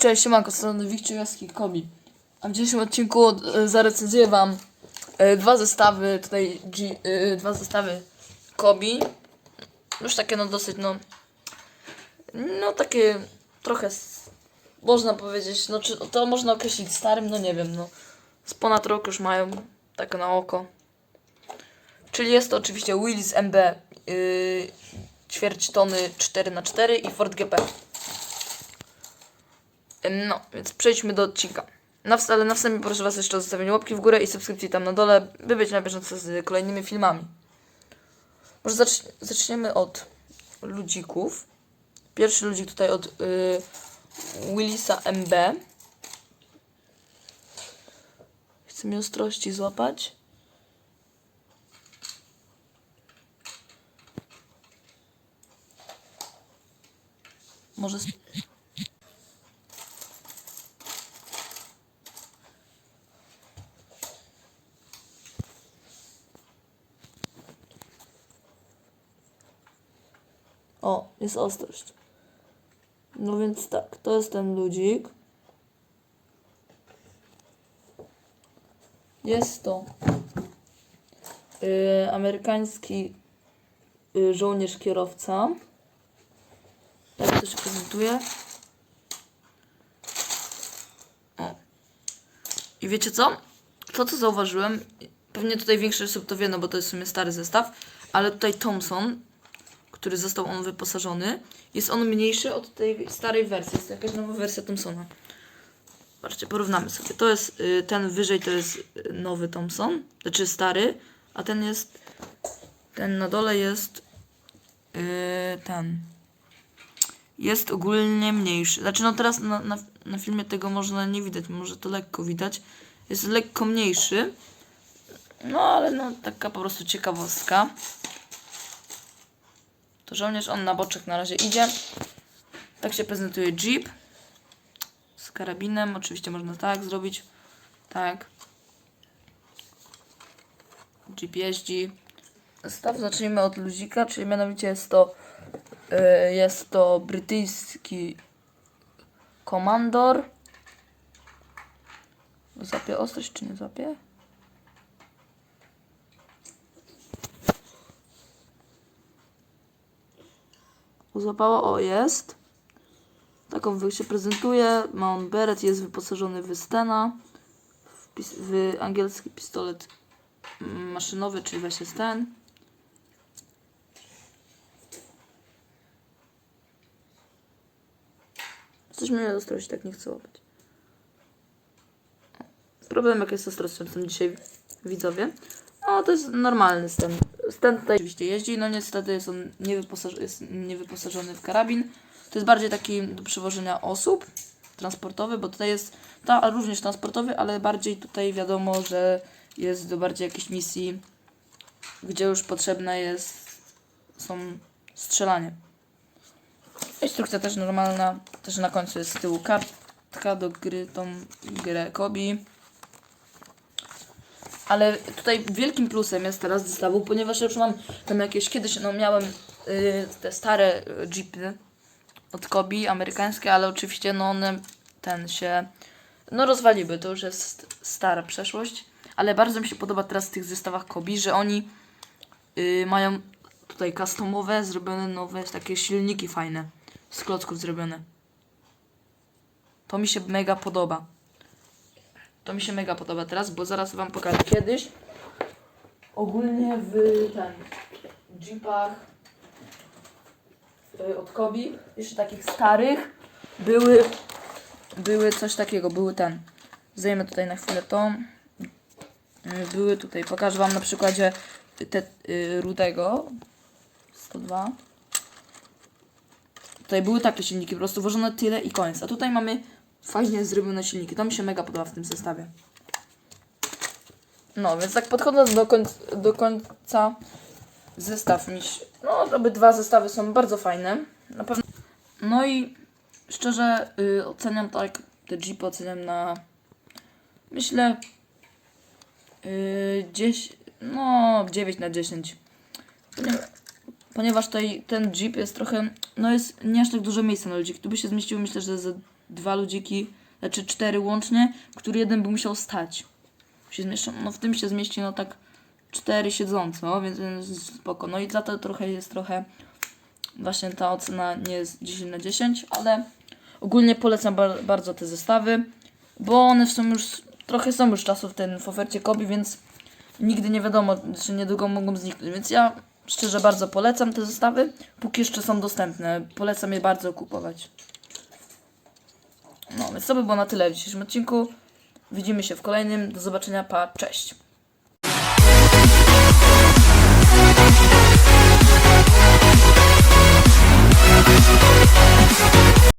Cześć, siemanko, strony Wikciowski Kobi. A w dzisiejszym odcinku e, zarecenzuję wam e, dwa zestawy tutaj, G, e, dwa zestawy Kobi. Już takie no dosyć no, no takie trochę, można powiedzieć, no czy to można określić starym, no nie wiem, no. Z ponad rok już mają, tak na oko. Czyli jest to oczywiście Willis MB yy, ćwierć tony 4x4 i Ford GP. No, więc przejdźmy do odcinka. Na, ale na wstępie proszę Was jeszcze o zostawienie łapki w górę i subskrypcji tam na dole, by być na bieżąco z kolejnymi filmami. Może zacz, zaczniemy od ludzików. Pierwszy ludzik tutaj od y, Willisa MB. Chcę mi ostrości złapać. Może. O, jest ostrość. No więc tak, to jest ten ludzik. Jest to y, amerykański y, żołnierz kierowca. Tak to się prezentuje. O. I wiecie co? To co zauważyłem, pewnie tutaj większość osób to wie, no bo to jest w sumie stary zestaw, ale tutaj Thompson, który został on wyposażony, jest on mniejszy od tej starej wersji. Jest to jakaś nowa wersja Thompsona. Patrzcie, porównamy sobie. To jest y, ten wyżej to jest y, nowy Thompson, znaczy stary, a ten jest ten na dole jest y, ten jest ogólnie mniejszy. Znaczy no teraz na, na, na filmie tego można nie widać, może to lekko widać. Jest lekko mniejszy. No ale no taka po prostu ciekawostka. To żołnierz, on na boczek na razie idzie. Tak się prezentuje Jeep. Z karabinem, oczywiście można tak zrobić. Tak. Jeep jeździ. Staw zacznijmy od luzika, czyli mianowicie jest to y, jest to brytyjski komandor. Zapie ostrość czy nie zapie? Złapało, o jest. Taką się prezentuje. Ma on beret, jest wyposażony w Stena. W, w angielski pistolet mm, maszynowy, czyli właśnie Sten. Coś mnie ostrość tak nie chce łapać. Problem jak jest z ostrością są dzisiaj widzowie. No to jest normalny stent. Stent tutaj oczywiście jeździ, no niestety jest on niewyposaż- jest niewyposażony w karabin. To jest bardziej taki do przewożenia osób, transportowy, bo tutaj jest, ta również transportowy, ale bardziej tutaj wiadomo, że jest do bardziej jakiejś misji, gdzie już potrzebne jest, są strzelanie. Instrukcja też normalna, też na końcu jest z tyłu kartka do gry, tą grę Kobi. Ale tutaj wielkim plusem jest teraz zestawu, ponieważ ja już mam tam jakieś, kiedyś no miałem y, te stare y, jeepy od Kobi, amerykańskie, ale oczywiście no one ten się, no rozwaliły, to już jest stara przeszłość. Ale bardzo mi się podoba teraz w tych zestawach Kobi, że oni y, mają tutaj customowe, zrobione nowe, takie silniki fajne, z klocków zrobione. To mi się mega podoba. To mi się mega podoba teraz, bo zaraz wam pokażę kiedyś. Ogólnie w ten Jeepach y, od Kobi, jeszcze takich starych, były były coś takiego, były ten. Zajmę tutaj na chwilę to. Y, Były tutaj, pokażę wam na przykładzie te, y, rudego 102. Tutaj były takie silniki, po prostu włożone tyle i koniec. A tutaj mamy fajnie zrobione silniki. To mi się mega podoba w tym zestawie. No, więc tak podchodząc do, koń, do końca zestaw mi się... No, obydwa zestawy są bardzo fajne. Na pewno... No i szczerze y, oceniam tak, te Jeepy oceniam na... Myślę... Y, 10... No, 9 na 10. Ponieważ, ponieważ tutaj ten Jeep jest trochę... No jest nie aż tak dużo miejsca na ludzi. Tu by się zmieściło myślę, że ze dwa ludziki, znaczy cztery łącznie, który jeden by musiał stać. Się zmieszczą, no w tym się zmieści no tak cztery siedzące, no, więc spoko. No i za to trochę jest trochę właśnie ta ocena nie jest 10 na 10, ale ogólnie polecam bar- bardzo te zestawy, bo one są już, trochę są już czasów ten w ofercie Kobi, więc nigdy nie wiadomo, czy niedługo mogą zniknąć, więc ja szczerze bardzo polecam te zestawy, póki jeszcze są dostępne. Polecam je bardzo kupować. No, więc to by było na tyle w dzisiejszym odcinku. Widzimy się w kolejnym. Do zobaczenia, pa, cześć.